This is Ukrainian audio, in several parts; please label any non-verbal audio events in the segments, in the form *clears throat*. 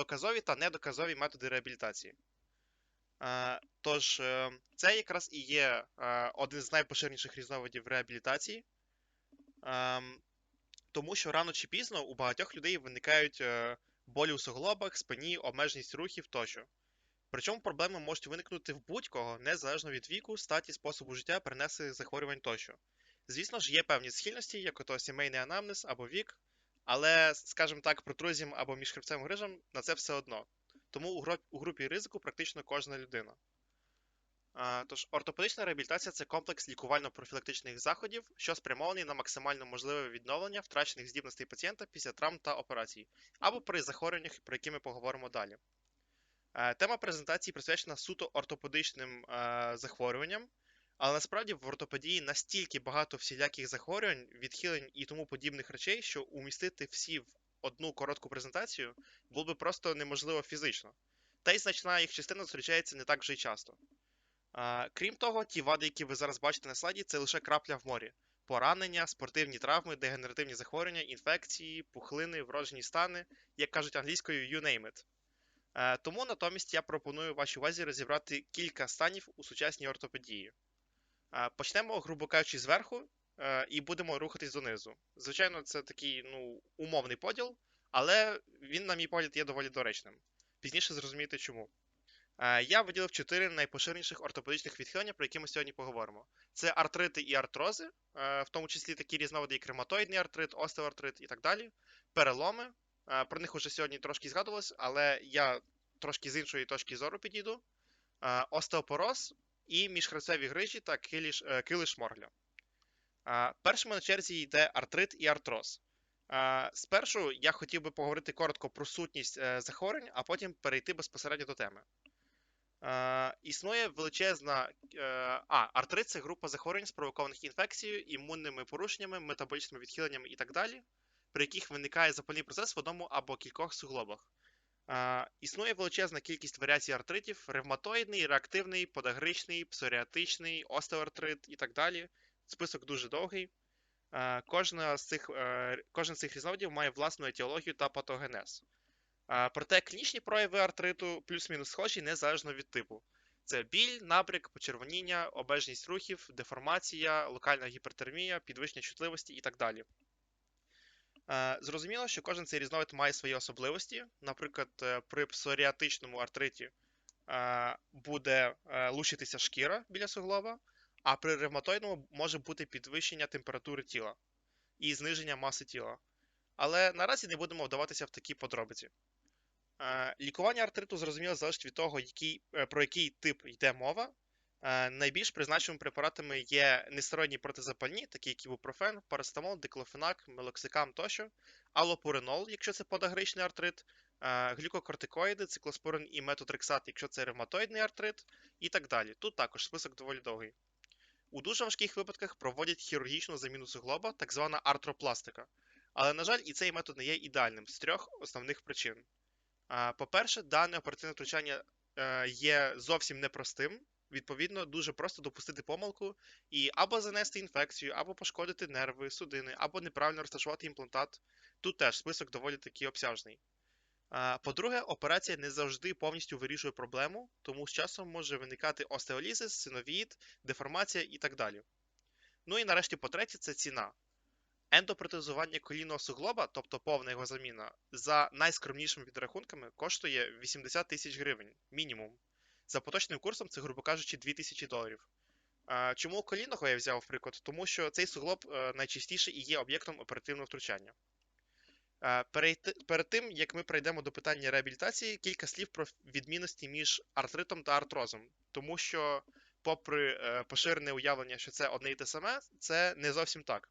доказові та недоказові методи реабілітації. Е, Тож, е, це якраз і є е, один з найпоширеніших різновидів реабілітації, тому що рано чи пізно у багатьох людей виникають болі у суглобах, спині, обмеженість рухів тощо. Причому проблеми можуть виникнути в будь-кого, незалежно від віку, статі, способу життя, перенесених захворювань тощо. Звісно ж, є певні схильності, як ото сімейний анамнез або вік, але, скажімо так, протрузіям або міжхребцевим грижам на це все одно. Тому у, груп- у групі ризику практично кожна людина. Тож, ортопедична реабілітація це комплекс лікувально-профілактичних заходів, що спрямований на максимально можливе відновлення втрачених здібностей пацієнта після травм та операцій, або при захворюваннях, про які ми поговоримо далі. Е, Тема презентації присвячена суто ортопедичним е, захворюванням, але насправді в ортопедії настільки багато всіляких захворювань, відхилень і тому подібних речей, що умістити всі в одну коротку презентацію було би просто неможливо фізично. Та й значна їх частина зустрічається не так вже й часто. А, Крім того, ті вади, які ви зараз бачите на слайді, це лише крапля в морі. Поранення, спортивні травми, дегенеративні захворювання, інфекції, пухлини, вроджені стани, як кажуть англійською, you name it. Е, Тому натомість я пропоную вашій увазі розібрати кілька станів у сучасній ортопедії. Почнемо, грубо кажучи, зверху е, і будемо рухатись донизу. Звичайно, це такий ну, умовний поділ, але він, на мій погляд, є доволі доречним. Пізніше зрозумієте чому. Е, Я виділив чотири найпоширеніших ортопедичних відхилення, про які ми сьогодні поговоримо. Це артрити і артрози, е, в тому числі такі різновиди, як ревматоїдний артрит, остеоартрит і так далі. Переломи. Про них уже сьогодні трошки згадувалось, але я трошки з іншої точки зору підійду. Остеопороз і міжхребцеві грижі та е, килиш моргля. Першими на черзі йде артрит і артроз. Спершу я хотів би поговорити коротко про сутність е, захворювань, а потім перейти безпосередньо до теми. Існує величезна. е, А, артрит це група захворювань, спровокованих інфекцією, імунними порушеннями, метаболічними відхиленнями і так далі, при яких виникає запальний процес в одному або кількох суглобах. Існує величезна кількість варіацій артритів: ревматоїдний, реактивний, подагричний, псоріатичний, остеоартрит і так далі. Список дуже довгий. Кожна з цих, е, кожен з цих різновидів має власну етіологію та патогенез. Проте клінічні прояви артриту плюс-мінус схожі незалежно від типу. Це біль, набряк, почервоніння, обмеженість рухів, деформація, локальна гіпертермія, підвищення чутливості і так далі. Е, Зрозуміло, що кожен цей різновид має свої особливості. Наприклад, е, при псоріатичному артриті е, буде лущитися шкіра біля суглоба, а при ревматоїдному може бути підвищення температури тіла і зниження маси тіла. Але наразі не будемо вдаватися в такі подробиці. Лікування артриту зрозуміло залежить від того, який, про який тип йде мова. Е, Найбільш призначеними препаратами є нестероїдні протизапальні, такі як ібупрофен, парацетамол, диклофенак, мелоксикам тощо, алопуринол, якщо це подагричний артрит, е, глюкокортикоїди, циклоспорин і метотрексат, якщо це ревматоїдний артрит, і так далі. Тут також список доволі довгий. У дуже важких випадках проводять хірургічну заміну суглоба, так звана артропластика. Але, на жаль, і цей метод не є ідеальним з трьох основних причин. По-перше, дане оперативне втручання е, є зовсім непростим. Відповідно, дуже просто допустити помилку і або занести інфекцію, або пошкодити нерви, судини, або неправильно розташувати імплантат. Тут теж список доволі таки обсяжний. По-друге, операція не завжди повністю вирішує проблему, тому з часом може виникати остеолізис, синовіїд, деформація і так далі. Ну і нарешті, по-третє, це ціна. Ендопротезування колінного суглоба, тобто повна його заміна, за найскромнішими підрахунками коштує 80 тисяч гривень мінімум. За поточним курсом це, грубо кажучи, 2000 доларів. Чому колінного я взяв приклад? Тому що цей суглоб е, найчастіше і є об'єктом оперативного втручання. Перед тим, як ми перейдемо до питання реабілітації, кілька слів про відмінності між артритом та артрозом. Тому що, попри е, поширене уявлення, що це одне і те саме, це не зовсім так.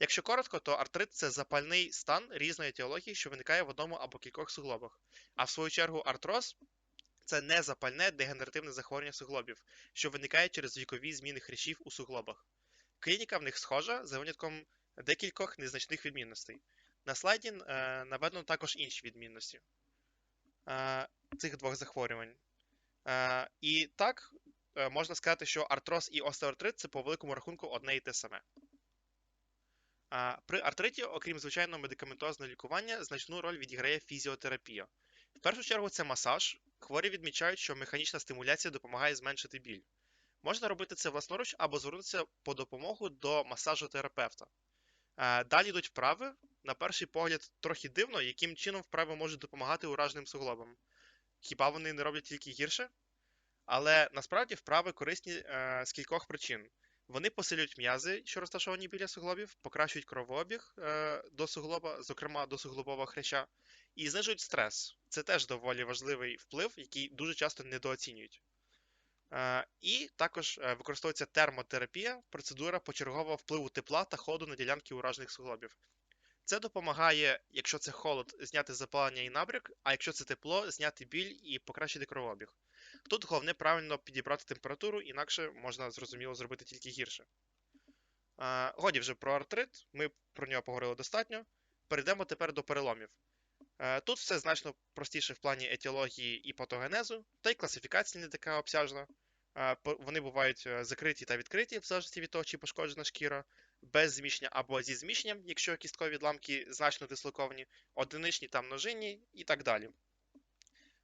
Якщо коротко, то артрит це запальний стан різної етіології, що виникає в одному або кількох суглобах. А в свою чергу артроз це незапальне дегенеративне захворювання суглобів, що виникає через вікові зміни хрящів у суглобах. Клініка в них схожа за винятком декількох незначних відмінностей. На слайді е, наведено також інші відмінності е, цих двох захворювань. Е, і так, е, можна сказати, що артроз і остеоартрит це по великому рахунку одне і те саме. А, При артриті, окрім звичайного медикаментозного лікування, значну роль відіграє фізіотерапія. В першу чергу це масаж. Хворі відмічають, що механічна стимуляція допомагає зменшити біль. Можна робити це власноруч або звернутися по допомогу до масажотерапевта. Е, Далі йдуть вправи. На перший погляд, трохи дивно, яким чином вправи можуть допомагати ураженим суглобам. Хіба вони не роблять тільки гірше? Але насправді вправи корисні е, з кількох причин. Вони посилюють м'язи, що розташовані біля суглобів, покращують кровообіг е, до суглоба, зокрема до суглобового хряща, і знижують стрес. Це теж доволі важливий вплив, який дуже часто недооцінюють. Е, І також е, використовується термотерапія, процедура почергового впливу тепла та ходу на ділянки уражених суглобів. Це допомагає, якщо це холод, зняти запалення і набряк, а якщо це тепло, зняти біль і покращити кровообіг. Тут головне правильно підібрати температуру, інакше можна зрозуміло зробити тільки гірше. Е, Годі вже про артрит, ми про нього поговорили достатньо. Перейдемо тепер до переломів. Е, Тут все значно простіше в плані етіології і патогенезу, та й класифікація не така обсяжна. Е, Вони бувають е, закриті та відкриті, в залежності від того, чи пошкоджена шкіра, без зміщення або зі зміщенням, якщо кісткові відламки значно дислоковані, одиничні та множинні і так далі.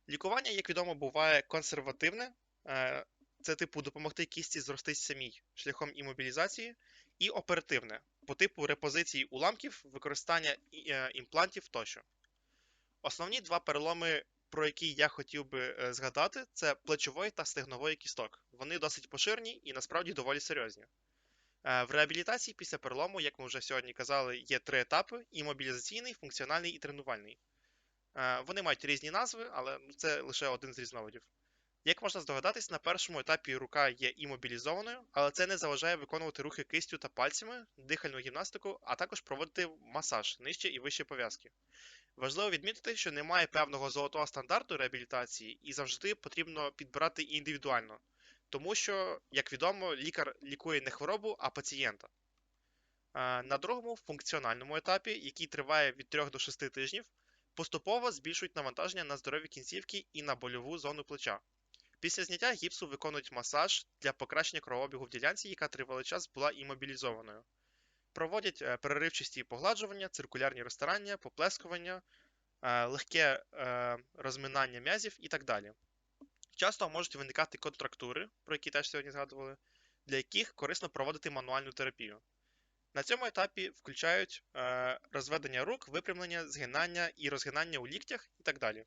Лікування, як відомо, буває консервативне. Це типу допомогти кісті зростись самій шляхом імобілізації, і оперативне по типу репозиції уламків, використання імплантів тощо. Основні два переломи, про які я хотів би е, згадати, це плечової та стегнової кісток. Вони досить поширені і насправді доволі серйозні. Е, В реабілітації після перелому, як ми вже сьогодні казали, є три етапи: імобілізаційний, функціональний і тренувальний. Е, Вони мають різні назви, але це лише один з різновидів. Як можна здогадатись, на першому етапі рука є імобілізованою, але це не заважає виконувати рухи кистю та пальцями, дихальну гімнастику, а також проводити масаж нижче і вище пов'язки. Важливо відмітити, що немає певного золотого стандарту реабілітації і завжди потрібно підбирати індивідуально, тому що, як відомо, лікар лікує не хворобу, а пацієнта. Е, На другому функціональному етапі, який триває від 3 до 6 тижнів, поступово збільшують навантаження на здорові кінцівки і на больову зону плеча. Після зняття гіпсу виконують масаж для покращення кровообігу в ділянці, яка тривалий час була імобілізованою. Проводять е, переривчасті погладжування, циркулярні розтирання, поплескування, е, легке е, розминання м'язів і так далі. Часто можуть виникати контрактури, про які теж сьогодні згадували, для яких корисно проводити мануальну терапію. На цьому етапі включають розведення рук, випрямлення, згинання і розгинання у ліктях і так далі.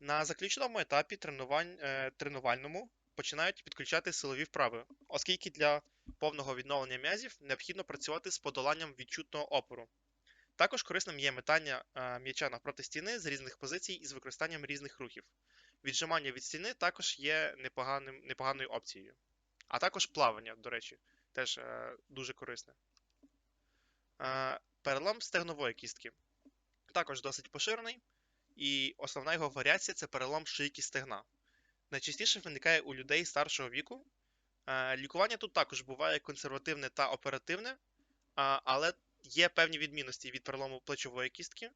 На заключному етапі тренувань, тренувальному починають підключати силові вправи, оскільки для повного відновлення м'язів необхідно працювати з подоланням відчутного опору. Також корисним є метання е, м'яча навпроти стіни з різних позицій із використанням різних рухів. Віджимання від стіни також є непоганим, непоганою опцією. А також плавання, до речі, теж е, дуже корисне. Е, перелом стегнової кістки також досить поширений, і основна його варіація це перелом шийки стегна. Найчастіше виникає у людей старшого віку. Е, Лікування тут також буває консервативне та оперативне, але є певні відмінності від перелому плечової кістки,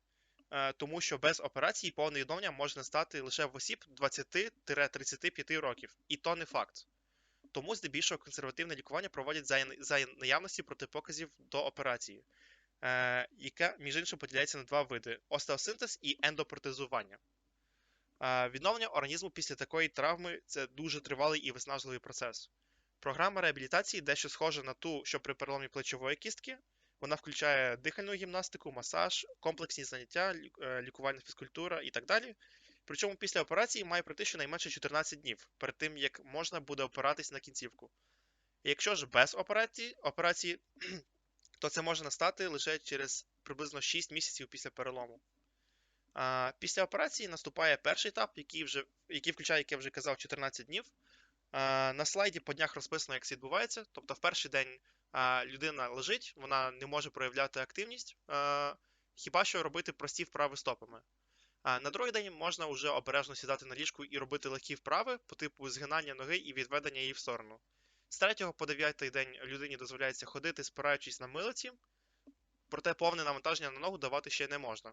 е, тому що без операції повне відновлення може настати лише в осіб 20-35 років, і то не факт. Тому здебільшого консервативне лікування проводять за, наявності протипоказів до операції, е, яка, між іншим, поділяється на два види: остеосинтез і ендопротезування. Відновлення організму після такої травми це дуже тривалий і виснажливий процес. Програма реабілітації дещо схожа на ту, що при переломі плечової кістки. Вона включає дихальну гімнастику, масаж, комплексні заняття, е, лікувальна фізкультура і так далі. Причому після операції має пройти щонайменше 14 днів перед тим, як можна буде опиратись на кінцівку. Якщо ж без операції, операції *clears throat* то це може настати лише через приблизно 6 місяців після перелому. Після операції наступає перший етап, який, вже, який включає, як я вже казав, 14 днів. А, На слайді по днях розписано, як це відбувається. Тобто, в перший день людина лежить, вона не може проявляти активність, хіба що робити прості вправи стопами. На другий день можна вже обережно сідати на ліжку і робити легкі вправи по типу згинання ноги і відведення її в сторону. З 3 по 9 день людині дозволяється ходити, спираючись на милиці, проте повне навантаження на ногу давати ще не можна.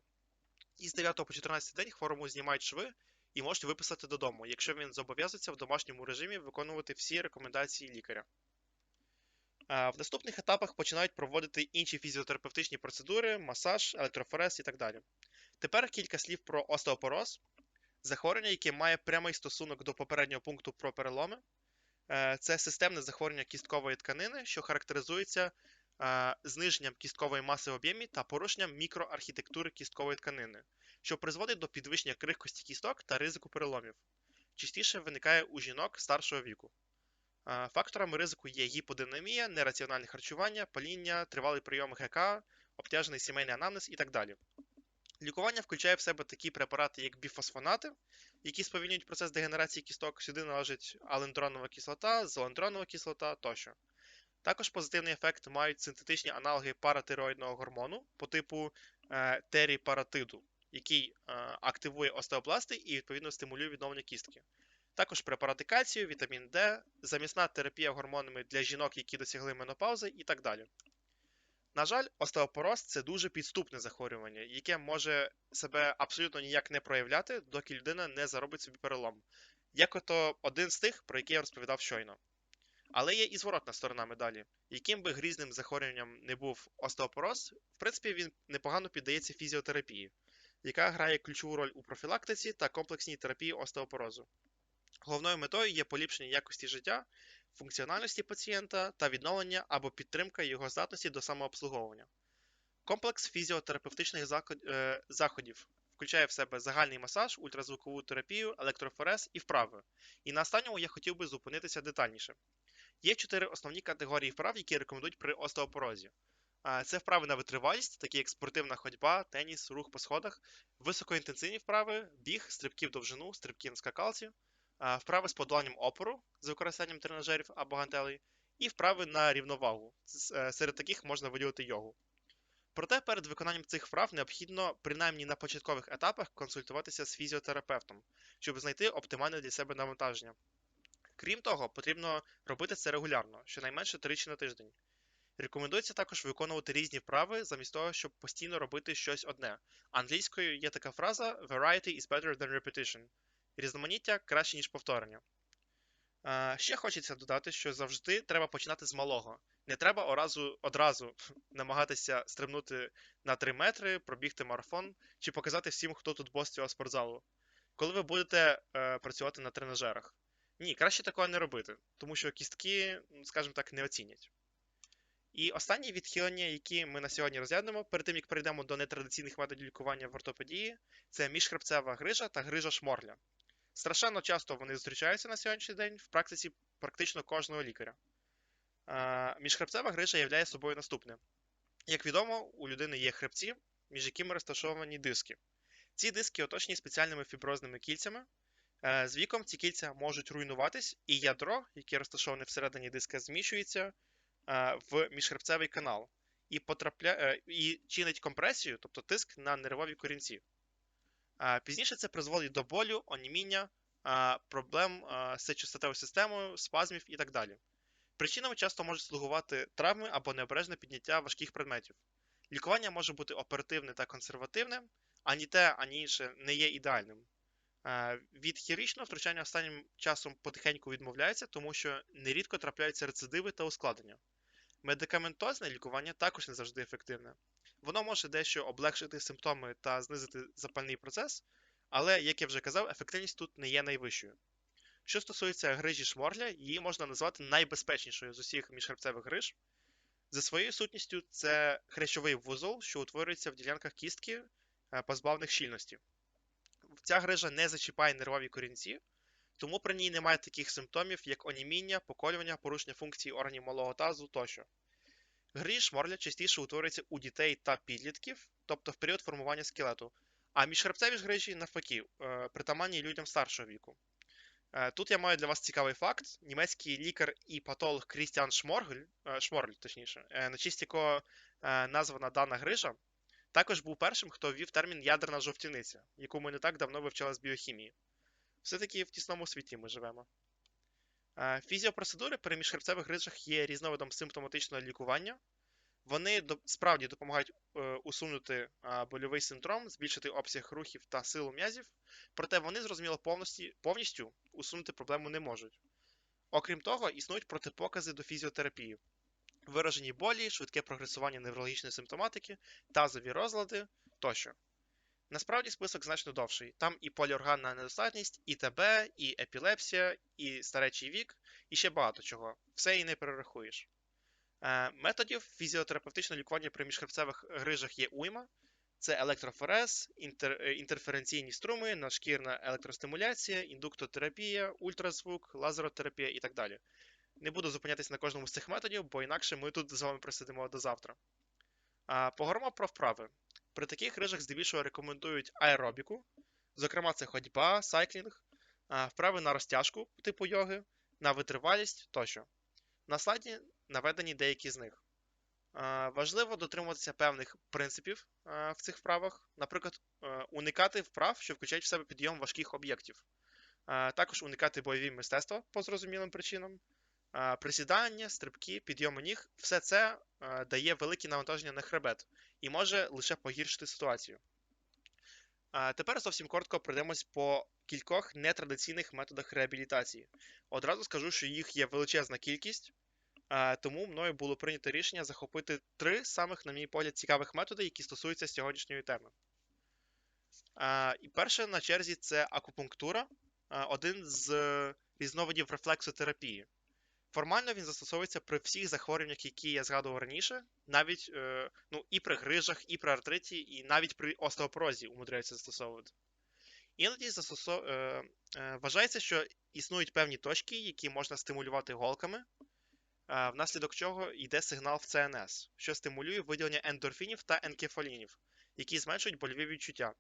І з 9 по 14 день хворому знімають шви і можуть виписати додому, якщо він зобов'язується в домашньому режимі виконувати всі рекомендації лікаря. В наступних етапах починають проводити інші фізіотерапевтичні процедури, масаж, електрофорез і так далі. Тепер кілька слів про остеопороз. Захворювання, яке має прямий стосунок до попереднього пункту про переломи, е, це системне захворювання кісткової тканини, що характеризується е, зниженням кісткової маси в об'ємі та порушенням мікроархітектури кісткової тканини, що призводить до підвищення крихкості кісток та ризику переломів. Частіше виникає у жінок старшого віку. Факторами ризику є гіподинамія, нераціональне харчування, паління, тривалий прийом ГК, обтяжений сімейний анамнез і так далі. Лікування включає в себе такі препарати, як біфосфонати, які сповільнюють процес дегенерації кісток. Сюди належить алендронова кислота, золендронова кислота тощо. Також позитивний ефект мають синтетичні аналоги паратироїдного гормону по типу е, теріпаратиду, який е, активує остеобласти і відповідно стимулює відновлення кістки. Також препарати кальцію, вітамін Д, замісна терапія гормонами для жінок, які досягли менопаузи і так далі. На жаль, остеопороз це дуже підступне захворювання, яке може себе абсолютно ніяк не проявляти, доки людина не заробить собі перелом. Як ото один з тих, про який я розповідав щойно. Але є і зворотна сторона медалі. Яким би грізним захворюванням не був остеопороз, в принципі, він непогано піддається фізіотерапії, яка грає ключову роль у профілактиці та комплексній терапії остеопорозу. Головною метою є поліпшення якості життя, функціональності пацієнта та відновлення або підтримка його здатності до самообслуговування. Комплекс фізіотерапевтичних е, заходів включає в себе загальний масаж, ультразвукову терапію, електрофорез і вправи. І на останньому я хотів би зупинитися детальніше. Є чотири основні категорії вправ, які рекомендують при остеопорозі. Це вправи на витривалість, такі як спортивна ходьба, теніс, рух по сходах, високоінтенсивні вправи, біг, стрибки в довжину, стрибки на скакалці, вправи з подоланням опору з використанням тренажерів або гантелей, і вправи на рівновагу. Е, Серед таких можна виділити йогу. Проте перед виконанням цих вправ необхідно, принаймні на початкових етапах, консультуватися з фізіотерапевтом, щоб знайти оптимальне для себе навантаження. Крім того, потрібно робити це регулярно, щонайменше тричі на тиждень. Рекомендується також виконувати різні вправи, замість того, щоб постійно робити щось одне. Англійською є така фраза Variety is better than repetition. Різноманіття краще, ніж повторення. Ще хочеться додати, що завжди треба починати з малого. Не треба одразу, одразу *laughs* намагатися стрибнути на 3 метри, пробігти марафон чи показати всім, хто тут бос цього спортзалу. Коли ви будете е, працювати на тренажерах. Ні, краще такого не робити, тому що кістки, скажімо так, не оцінять. І останні відхилення, які ми на сьогодні розглянемо, перед тим як перейдемо до нетрадиційних методів лікування в ортопедії, це міжхребцева грижа та грижа шморгля. Страшенно часто вони зустрічаються на сьогоднішній день в практиці практично кожного лікаря. Міжхребцева грижа являє собою наступне. Як відомо, у людини є хребці, між якими розташовані диски. Ці диски оточені спеціальними фіброзними кільцями. Е, З віком ці кільця можуть руйнуватись, і ядро, яке розташоване всередині диска, зміщується в міжхребцевий канал і, потрапля... е, і чинить компресію, тобто тиск на нервові корінці. Е, Пізніше це призводить до болю, оніміння, е, проблем е, з сечостатевою системою, спазмів і так далі. Причинами часто можуть слугувати травми або необережне підняття важких предметів. Лікування може бути оперативне та консервативне, ані те, ані інше не є ідеальним. Е, Від хірургічного втручання останнім часом потихеньку відмовляється, тому що нерідко трапляються рецидиви та ускладнення. Медикаментозне лікування також не завжди ефективне. Воно може дещо облегшити симптоми та знизити запальний процес, але, як я вже казав, ефективність тут не є найвищою. Що стосується грижі шморгля, її можна назвати найбезпечнішою з усіх міжхребцевих гриж. За своєю сутністю, це хрящовий вузол, що утворюється в ділянках кістки, е, позбавлених щільності. Ця грижа не зачіпає нервові корінці, тому при ній немає таких симптомів, як оніміння, поколювання, порушення функцій органів малого тазу тощо. Грижі шморгля частіше утворюються у дітей та підлітків, тобто в період формування скелету, а міжхребцеві ж грижі, навпаки, е, притаманні людям старшого віку. Е, Тут я маю для вас цікавий факт. Німецький лікар і патолог Крістіан Шморгль, е, Шморль, точніше, на честь якого названа дана грижа, також був першим, хто ввів термін ядерна жовтяниця, яку ми не так давно вивчали з біохімії. Все-таки в тісному світі ми живемо. Е, Фізіопроцедури при міжхребцевих грижах є різновидом симптоматичного лікування. Вони справді допомагають е, усунути а, больовий синдром, збільшити обсяг рухів та силу м'язів, проте вони, зрозуміло, повністю, повністю усунути проблему не можуть. Окрім того, існують протипокази до фізіотерапії, виражені болі, швидке прогресування неврологічної симптоматики, тазові розлади тощо. Насправді список значно довший. Там і поліорганна недостатність, і ТБ, і епілепсія, і старечий вік, і ще багато чого. Все і не перерахуєш. Е, методів фізіотерапевтичного лікування при міжхребцевих грижах є уйма. Це електрофорез, інтер, е, інтерференційні струми, надшкірна електростимуляція, індуктотерапія, ультразвук, лазеротерапія і так далі. Не буду зупинятися на кожному з цих методів, бо інакше ми тут з вами просидимо до завтра. А, Поговоримо про вправи. При таких грижах здебільшого рекомендують аеробіку, зокрема, це ходьба, сайклінг, вправи на розтяжку типу йоги, на витривалість тощо. На слайді наведені деякі з них. Важливо дотримуватися певних принципів в цих вправах, наприклад, е, уникати вправ, що включають в себе підйом важких об'єктів, А, також уникати бойові мистецтва по зрозумілим причинам, присідання, стрибки, підйоми ніг все це е, дає велике навантаження на хребет і може лише погіршити ситуацію. Тепер зовсім коротко пройдемось по кількох нетрадиційних методах реабілітації. Одразу скажу, що їх є величезна кількість, тому мною було прийнято рішення захопити три самих, на мій погляд, цікавих методи, які стосуються сьогоднішньої теми. І перше на черзі це акупунктура, один з різновидів рефлексотерапії. Формально він застосовується при всіх захворюваннях, які я згадував раніше, навіть е, ну, і при грижах, і при артриті, і навіть при остеопорозі умудряються застосовувати. Іноді застосов... е, е, вважається, що існують певні точки, які можна стимулювати голками, внаслідок чого йде сигнал в ЦНС, що стимулює виділення ендорфінів та енкефалінів, які зменшують больові відчуття.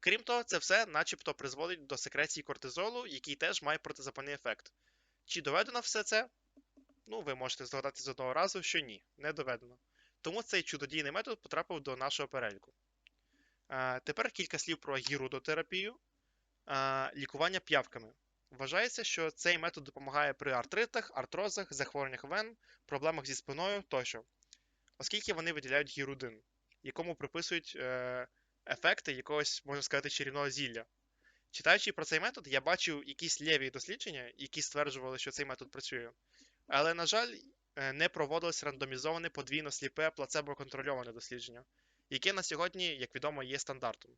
Крім того, це все начебто призводить до секреції кортизолу, який теж має протизапальний ефект. Чи доведено все це? Ну, ви можете здогадати з одного разу, що ні, не доведено. Тому цей чудодійний метод потрапив до нашого переліку. Тепер кілька слів про гірудотерапію, лікування п'явками. Вважається, що цей метод допомагає при артритах, артрозах, захворюваннях вен, проблемах зі спиною тощо, оскільки вони виділяють гірудин, якому приписують е, ефекти якогось, можна сказати, чарівного зілля. Читаючи про цей метод, я бачив якісь лєві дослідження, які стверджували, що цей метод працює. Але, на жаль, е, не проводилось рандомізоване подвійно сліпе плацебо-контрольоване дослідження, яке на сьогодні, як відомо, є стандартом.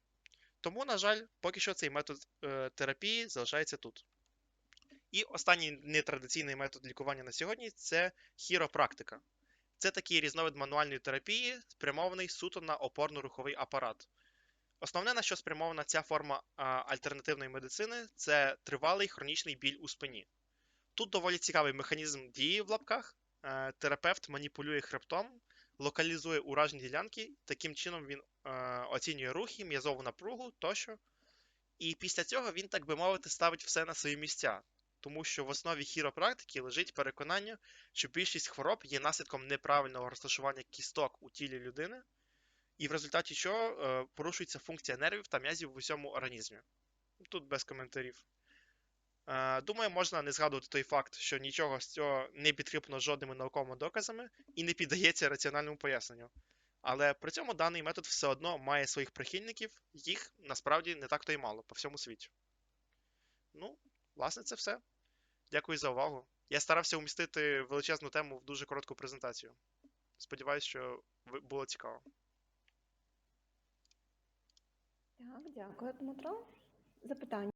Тому, на жаль, поки що цей метод е, терапії залишається тут. І останній нетрадиційний метод лікування на сьогодні це хіропрактика. Це такий різновид мануальної терапії, спрямований суто на опорно-руховий апарат. Основне, на що спрямована ця форма альтернативної медицини, це тривалий хронічний біль у спині. Тут доволі цікавий механізм дії в лапках. Е, Терапевт маніпулює хребтом, локалізує уражені ділянки, таким чином він е, оцінює рухи, м'язову напругу тощо. І після цього він, так би мовити, ставить все на свої місця, тому що в основі хіропрактики лежить переконання, що більшість хвороб є наслідком неправильного розташування кісток у тілі людини, і в результаті чого е, порушується функція нервів та м'язів в усьому організмі. Тут без коментарів. Е, Думаю, можна не згадувати той факт, що нічого з цього не підкріплено жодними науковими доказами і не піддається раціональному поясненню. Але при цьому даний метод все одно має своїх прихильників, їх насправді не так то й мало по всьому світі. Ну, власне, це все. Дякую за увагу. Я старався умістити величезну тему в дуже коротку презентацію. Сподіваюсь, що було цікаво. Так, дякую, Дмитро. Запитання.